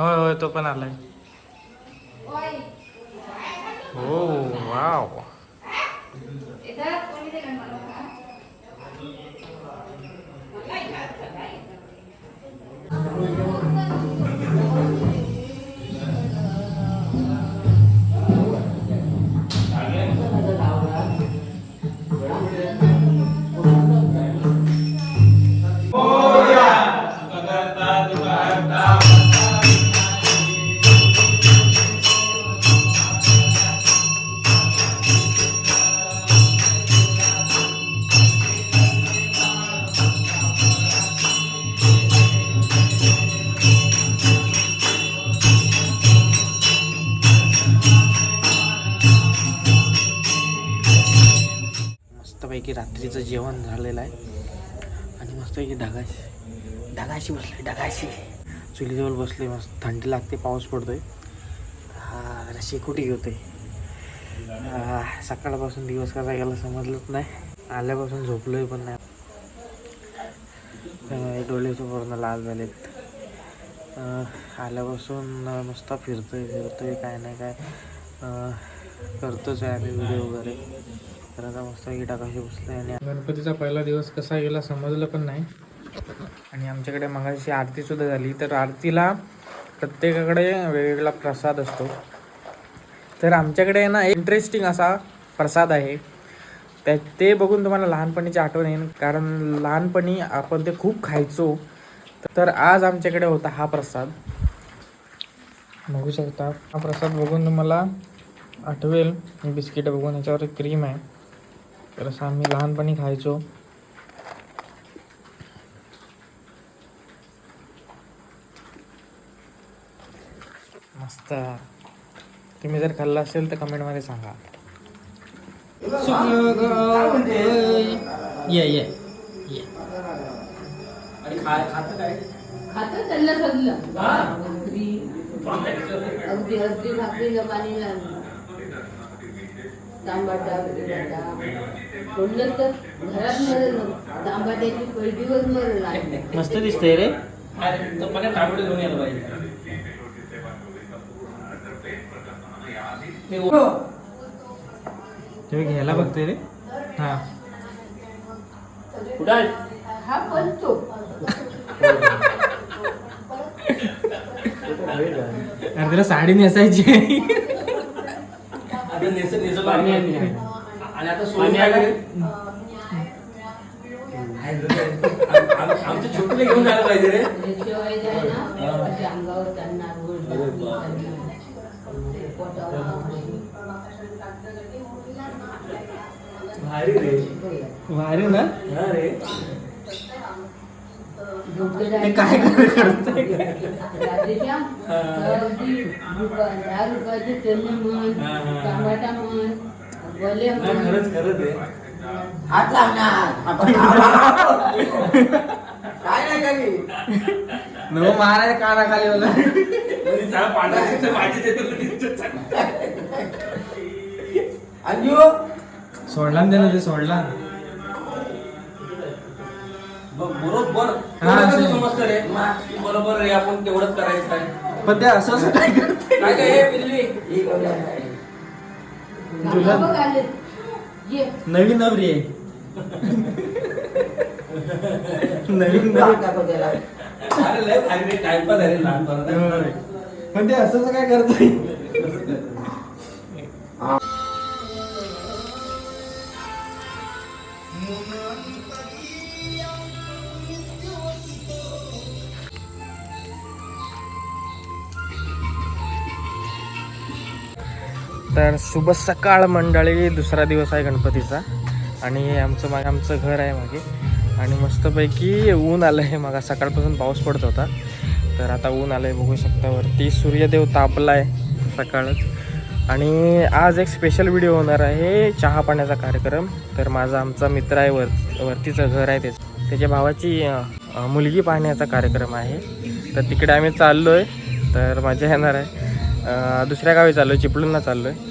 होय होय तो पण आलाय. हो वाव. मस्तपैकी रात्रीचं जेवण झालेलं आहे. आणि मस्तपैकी ढगाशी ढगाशी बसले ढगाशी. चुलीजवळ बसले मस्त. थंडी लागते पाऊस पडतोय. हा शेकोटी होते सकाळपासून दिवस कसा गेला समजलंच नाही. आल्यापासून झोपलोय पण नाही. त्यामुळे पूर्ण लाल झालेत. आल्यापासून मस्त फिरतोय फिरतोय काय नाही काय. करतोच आहे आम्ही व्हिडिओ वगैरे. तर आता मस्त टाकाशी बसले आणि गणपतीचा पहिला दिवस कसा गेला समजलं पण नाही. आणि आमच्याकडे मगाशी आरती सुद्धा झाली. तर आरतीला प्रत्येकाकडे वेगवेगळा प्रसाद असतो. तर आमच्याकडे ना इंटरेस्टिंग असा प्रसाद आहे. त्या ते बघून तुम्हाला लहानपणीची आठवण येईल. कारण लहानपणी आपण ते खूप खायचो. तर आज आमच्याकडे होता हा प्रसाद. बघू शकता. हा प्रसाद बघून तुम्हाला आठवेल. बिस्किटं बिस्किट बघून याच्यावर एक क्रीम आहे. तर असं आम्ही लहानपणी खायचो. मस्त. तुम्ही जर खाल्ला असेल तर कमेंटमध्ये सांगा. ये ये ये. खातं तांबाटा बिबाटा सोडलं तर घरात मरल तांबाट्याची पैठीवर मरल मस्त दिसतंय रे. तुम्ही घ्यायला बघतोय रे. हा. हा पण तो अरे तिला साडी नेसायची पाणी आणि आणि आता सोनी आले आमच्या छोटूला घेऊन जायला पाहिजे रे. शिवाय जाय ना अशी अंगावर त्यांना पोटावर भारी रे. भारी ना? हा रे. ते काय करतोय? राधेश्याम अगदी रुपया- दहा रुपयाचे चणे म्हण हा, हा, टमाटा म्हण वले म्हण खरंच खरंच रे हात लावणार. काय नाही नको माराय काना खाली मला म्हणजे अंजू? सोडला ना ते सोडला. बरोबर हा. समजतं रे. की बरोबर रे आपण तेवढंच करायचं काय पण ते असं असं काय करते काय काय हे पिल्ली ही. ये. नवीन नवरी आहे. नवीन राग नवरी. दाखव त्याला. अरे लय तर शुभ सकाळ मंडळी दुसरा दिवस आहे गणपतीचा. आणि आमचं मागे आमचं घर आहे मागे. आणि मस्तपैकी ऊन आलं आहे मग सकाळपासून पाऊस पडत होता. तर आता ऊन आलं आहे बघू शकता वरती. सूर्यदेव तापला आहे सकाळच. आणि आज एक स्पेशल व्हिडिओ होणार आहे चहा पाण्याचा कार्यक्रम. तर माझा आमचा मित्र आहे वर वरतीचं घर आहे त्याचं. त्याच्या भावाची मुलगी पाहण्याचा कार्यक्रम आहे. तर तिकडे आम्ही चाललो आहे तर मजा येणार आहे. दुसऱ्या गावी चाललो आहे चिपळूणला चाललो आहे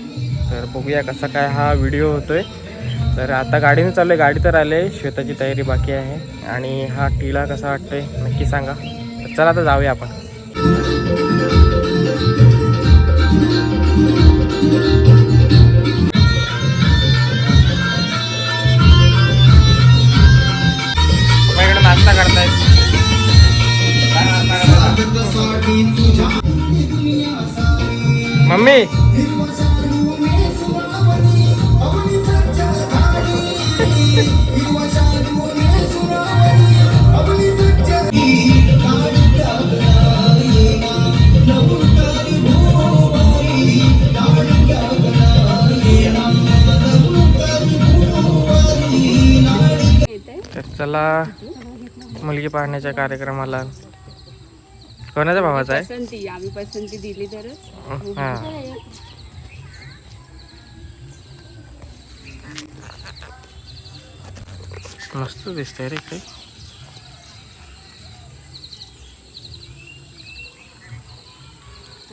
तर बघूया कसा काय हा व्हिडिओ होतो आहे तर आता गाडीने चाललो आहे गाडी तर आले श्वेताची तयारी बाकी आहे. आणि हा टीला कसा वाटतो आहे नक्की सांगा. तर चला आता जाऊया आपण. नाश्ता करतायत. मम्मी. तर चला मुलगी पाहण्याच्या कार्यक्रमाला कोणाच्या भावाचा आहे? पसंती आम्ही पसंती दिली तरच. हा. मस्त दिसतंय रे काही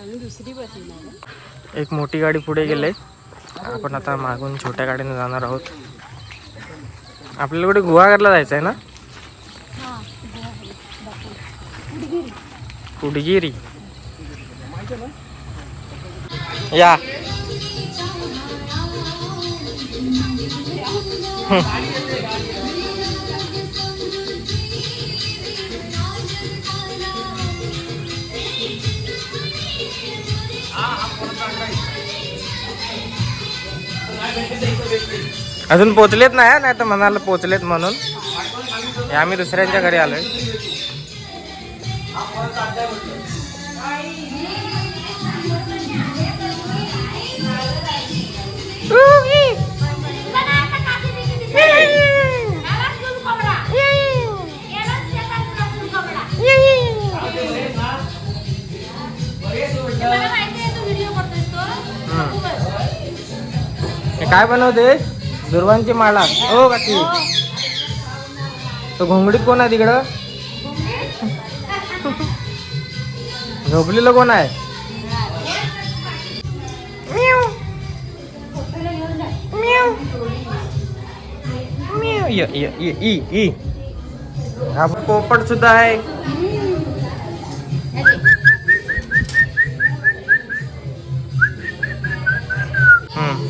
आम्ही दुसरी बसणार एक मोठी गाडी पुढे गेले आपण आता मागून छोट्या गाडीने जाणार आहोत. आपल्याला कुठे गुहागरला जायचं आहे ना? कुडगिरी या. अजून पोचलेत नाही नाही तर म्हणाला पोचलेत म्हणून. आम्ही दुसऱ्यांच्या घरी आलोय. काय बनवते? दुर्वांची माळा हो काकी तो घोंगडीत कोण आहे तिकडं? झोपलेलं कोण आहे य- य- य- इ इ हा पोपट सुद्धा आहे हम्म.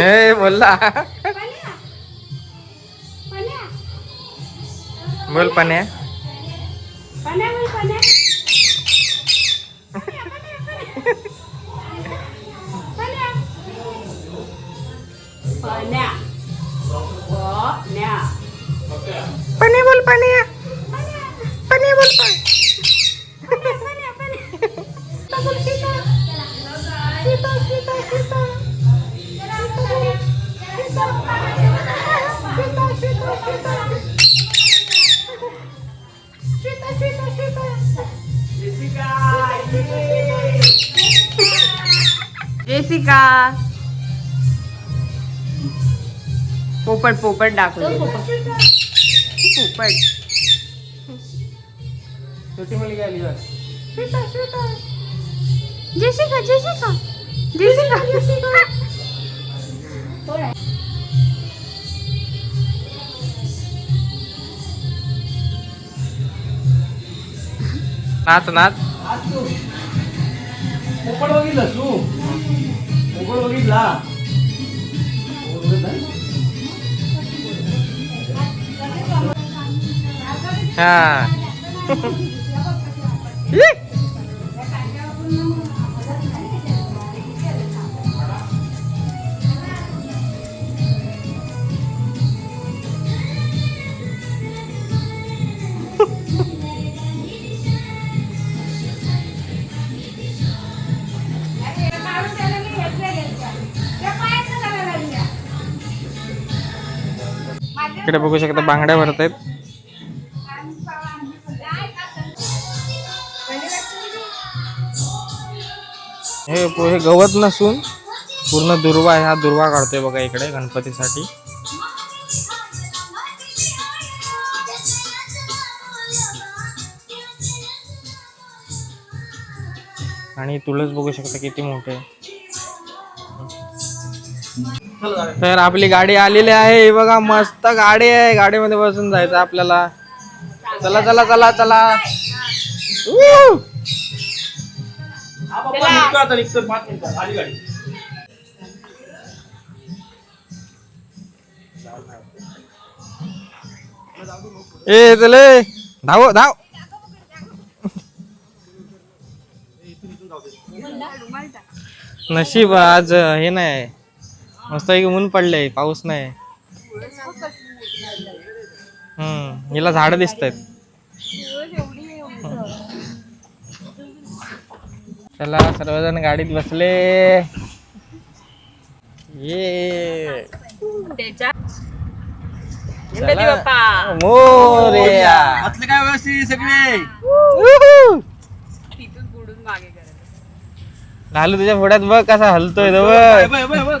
हे बोलला. बोल पण्या. जेसिका पोपट पोपट दाखव पोपट. छोटी मुलगी आली बघ. Jessica Jessica. जेसिका. नाच नाच. पोपट बघितलं तू? पोपट बघितला हा इकडे बघू शकता बांगड्या भरत आहेत. हे हे गवत नसून पूर्ण दुर्वा आहे. हा दुर्वा काढतोय बघा इकडे गणपतीसाठी. आणि तुळस बघू शकता किती मोठे आहे. तर आपली गाडी आलेली आहे. हे बघा मस्त गाडी आहे. गाडीमध्ये बसून जायचं आपल्याला. चला चला चला चला. ए चले धाव धाव. नशीब आज हे नाही. मस्त एक ऊन पडलंय पाऊस नाही. हम्म हिला झाड दिसत आहेत चला सर्वजण गाडीत बसले. ये. त्याच्या चला. मोरया. असले काय व्यवस्थित सगळे? लालू तुझ्या पुढ्यात बघ कसा हलतोय तो बघ,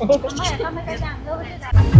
ये. ये त्याला, ये. ए जेसिका बघ जेसिका ये, मस्त वाटतं इकडून बघायला. काय झिकी झिकी हो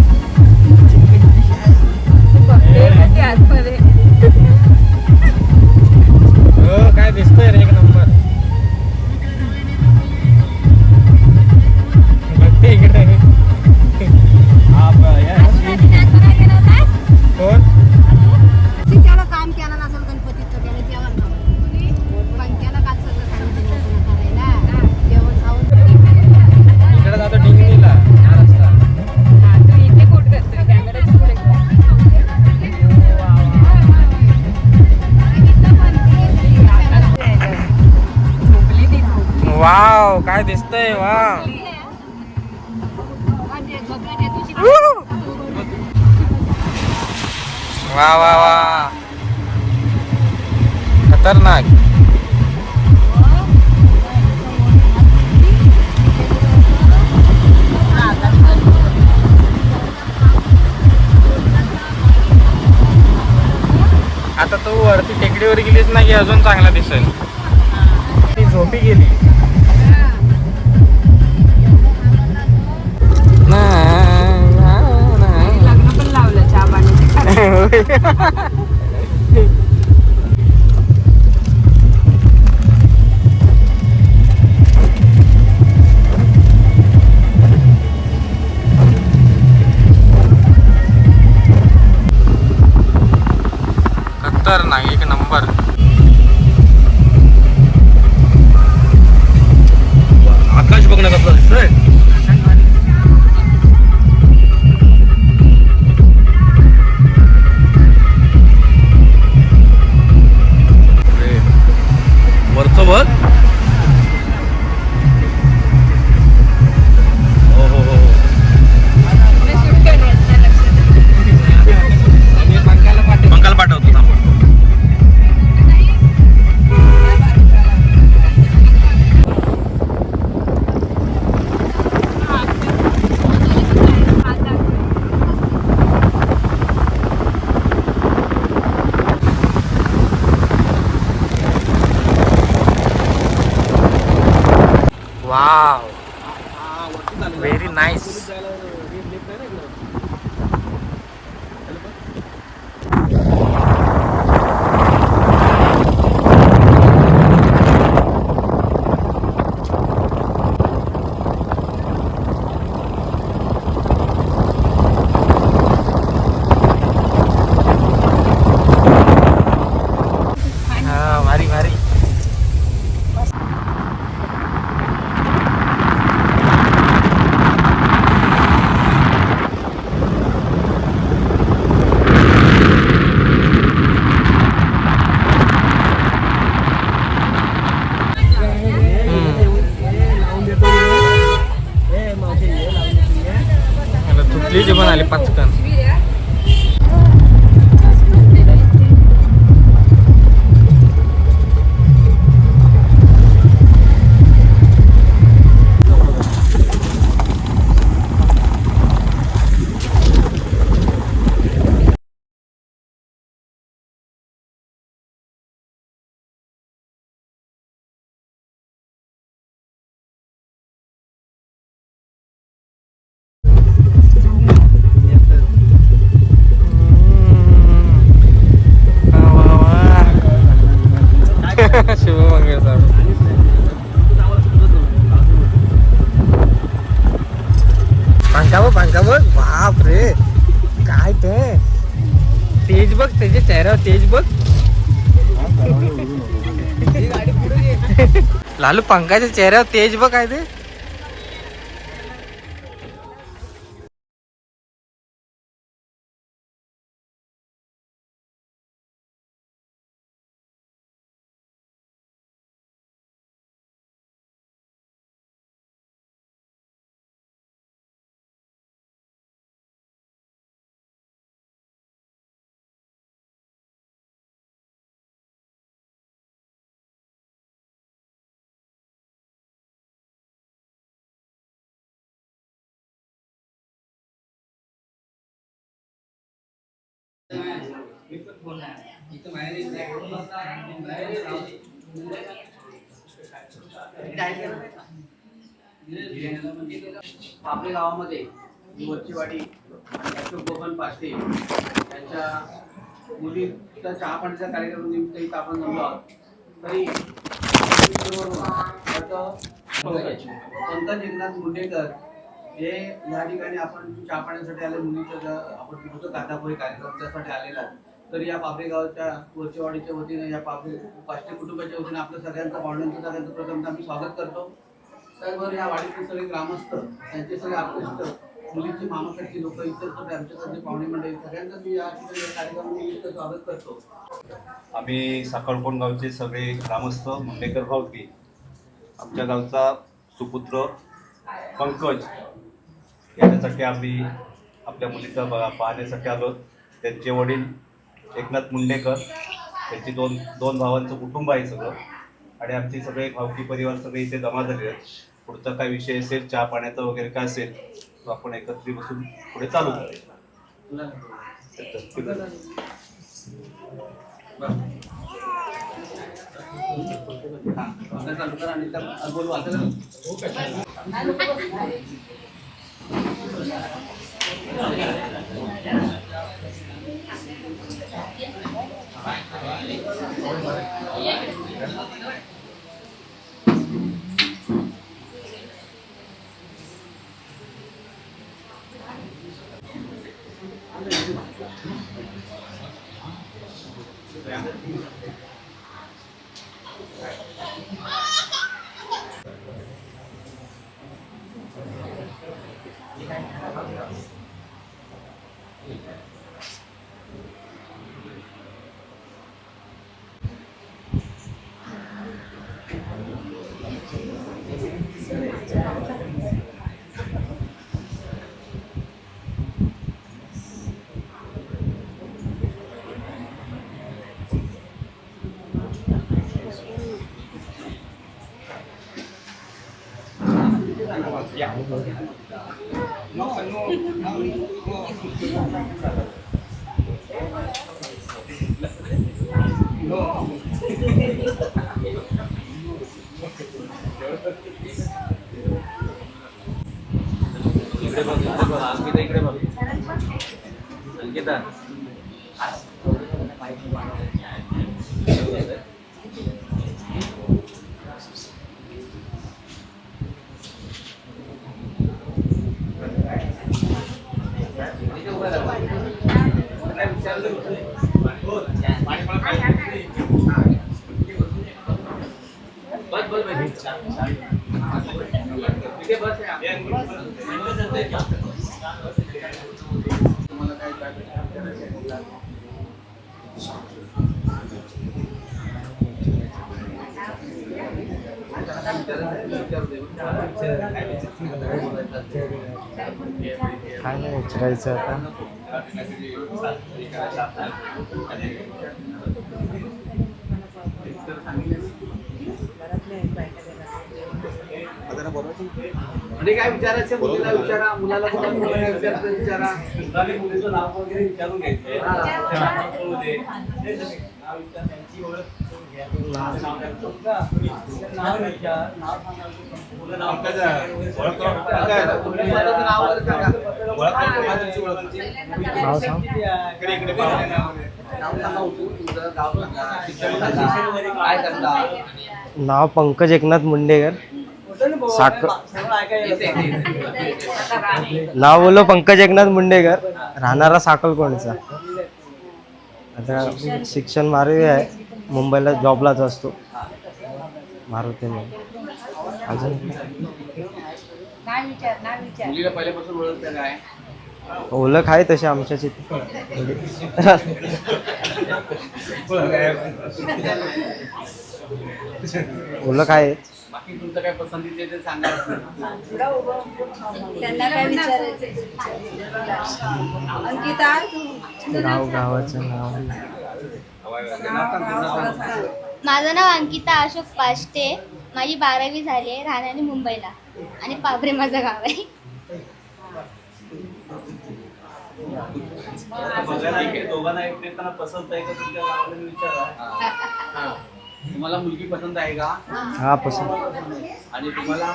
टेकडीवर गेलीस ना की अजून चांगला दिसेल. ती झोपी गेली. ना, ना, ना. लग्न पण लावलं चहा पाण्याचं खतरनाक एक नंबर. आकाश बघण्यात आपला दिसतोय? लालू पंखाच्या चेहऱ्यावर तेज बघ काय ते. आपल्या गावामध्ये वरचीवाडी अशोक गोपन पाष्टे यांच्या मुलीचा चहा पाण्याचा कार्यक्रम निमित्त इथं आपण जमलो आहोत. तरी संत जगन्नाथ मुंडेकर हे या ठिकाणी आपण चहा पाण्यासाठी आले मुलीचं आपण तिथं कातापोहे कार्यक्रम त्यासाठी आलेला तर या पापरे गावच्या कोळचेवाडीच्या वतीने या पापरे पाचशे कुटुंबाच्या वतीने आपल्या सगळ्यांचं पाहुण्यांचं सगळ्यांचं प्रथम आम्ही स्वागत करतो. त्याचबरोबर या वाडीतले सगळे ग्रामस्थ त्यांचे सगळे आकृष्ट मुलींची मामाकडची लोक इतर सगळे आमच्याकडचे पाहुणे मंडळी सगळ्यांचं मी या ठिकाणी या कार्यक्रमानिमित्त स्वागत करतो. आम्ही साखळकोण गावचे सगळे ग्रामस्थ मुंडेकर भावकी आमच्या गावचा सुपुत्र पंकज याच्यासाठी आम्ही आपल्या मुलीचा ब- पाहण्यासाठी आलो. त्यांचे वडील एकनाथ मुंडेकर त्यांची दोन दोन भावांचं कुटुंब आहे सगळं. आणि आमचे सगळे भावकी परिवार सगळे इथे जमा झाले आहेत. पुढचा काय विषय असेल चहा पाण्याचा वगैरे काय असेल तो आपण एकत्रित बसून पुढे चालू करायचा हा, आता चालू करा आणि त्या- बोलू आता करा. इकडे बघ इकडे बघ अंकिता इकडे बघ अंकिता काय नाही विचारायचं आता। म्हणजे काय विचारायचं? मुलीला विचारा मुलाला विचारायचं विचारा. मुलीचं नाव वगैरे विचारून सांगा. नाव सांग. पंकज एकनाथ मुंडेकर. साक नाव बोलो पंकज एकनाथ मुंडेकर. राहणारा साकलकोणचा आता शिक्षण मारुती आहे. मुंबईला जॉबलाच असतो. मारुती म्हणून. अजून? मुलीला पहिल्यापासून ओळखतं काय? ओळख आहे तशी आमच्या तिथे ओळख आहे. बाकी तुमचं काय पसंतीचे ते सांगा. त्यांना काय विचारायचं अंकिता गाव गावाचं नाव. माझं नाव अंकिता अशोक पाष्टे माझी बारावी झाली आहे राहण्याने मुंबईला. आणि पाभरे माझं गाव आहे. तुम्हाला मुलगी पसंत आहे का? हा पसंत. आणि तुम्हाला?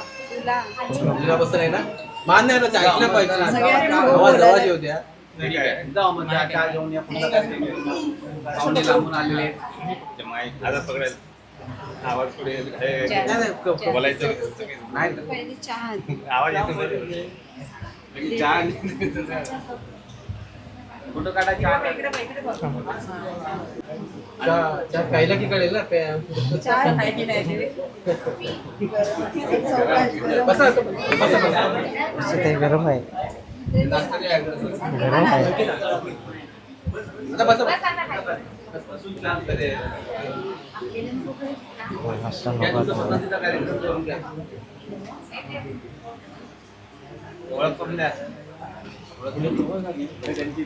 मुलीला पसंत आहे ना? मान्य आहे ना ऐकलं पाहिजे आवाज आवाज येऊ द्या जाऊ मग घेऊन या पुन्हा लांबून आलेले आहेत. आता पकडेल आवाज पुढे नाही, नाही, क- बोलायचं नाही? आवाज येतो चहा फोटो काढा चहा चहा चहा प्यायला की कळेल ना? ते गरम आहे. गरम आहे. ओळख करून द्या त्यांची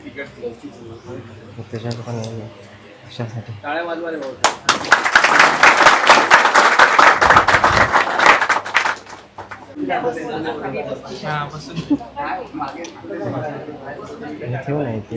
त्याच्यात पण टाळ्या भाऊ ठेवून आहे ते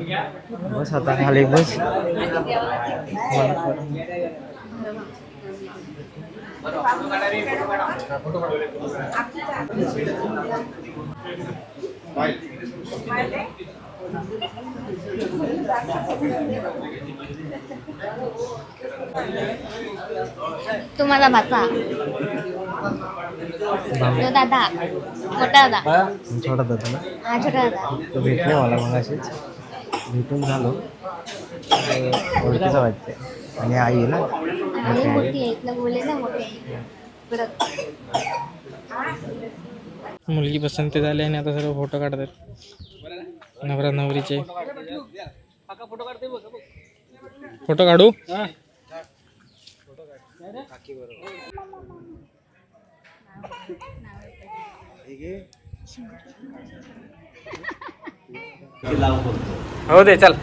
बस आता खाली बस. मला पण- तो माझा भाचा तो दादा मोठा दादा. छोटा दादा ना हा छोटा दादा. तो भेटले मला मग असेच भेटून झालो. ओळखीचं वाटते आणि आई आहे ना? मुलगी पसंती झाली आणि आता सर्व फोटो काढतात. नवरा नवरीचे. फोटो काढू? हो दे चल.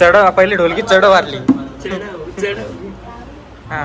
चढ पहिली ढोलकी चढ वारली. हा.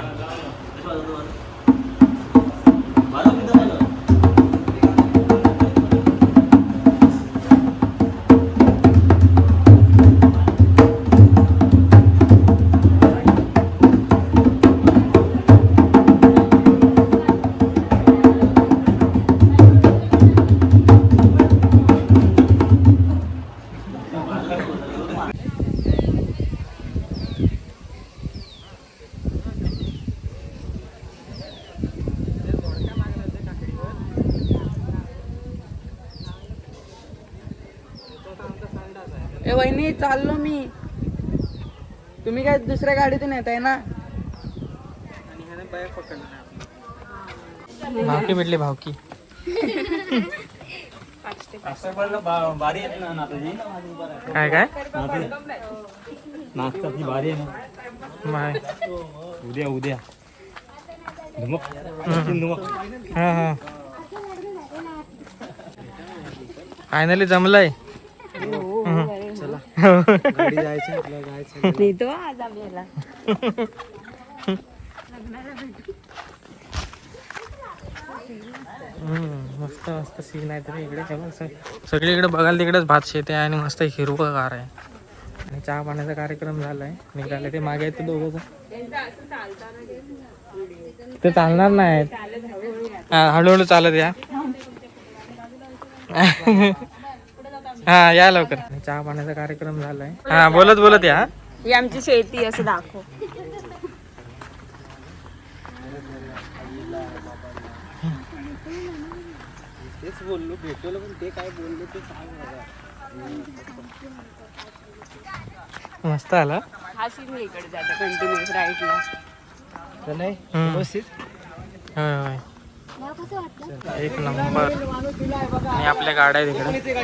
ए वहिनी चाललो मी. तुम्ही काय दुसऱ्या गाडीतून येत आहे ना? भावकी भेटली भावकी. काय काय? नाश्ताची भारी आहे ना उद्या उद्या उद्या हा हा फायनली जमलंय. गाडी जायचं आपल्याला जायचं. नाही तो आज आम्हाला. मस्त मस्त सीन आहे तरी इकडे सगळीकडे बघायला तिकडेच भात शेते आहे आणि मस्त हिरवं गार आहे. आणि चहा पाण्याचा कार्यक्रम झालाय. निघाले ते मागे आहेत ते दोघं ते चालणार नाही हळूहळू चालत या. हा या लवकर. चहा पाण्याचा कार्यक्रम झालाय. हा बोलत बोलत या ही. आमची शेती असं दाखव. मस्त आला. हा सीन इकडे जाता कंटिन्युअस राईटला. हम्म. होय होय. एक नंबर. आणि आपल्या गाड्या आहेत तिकडे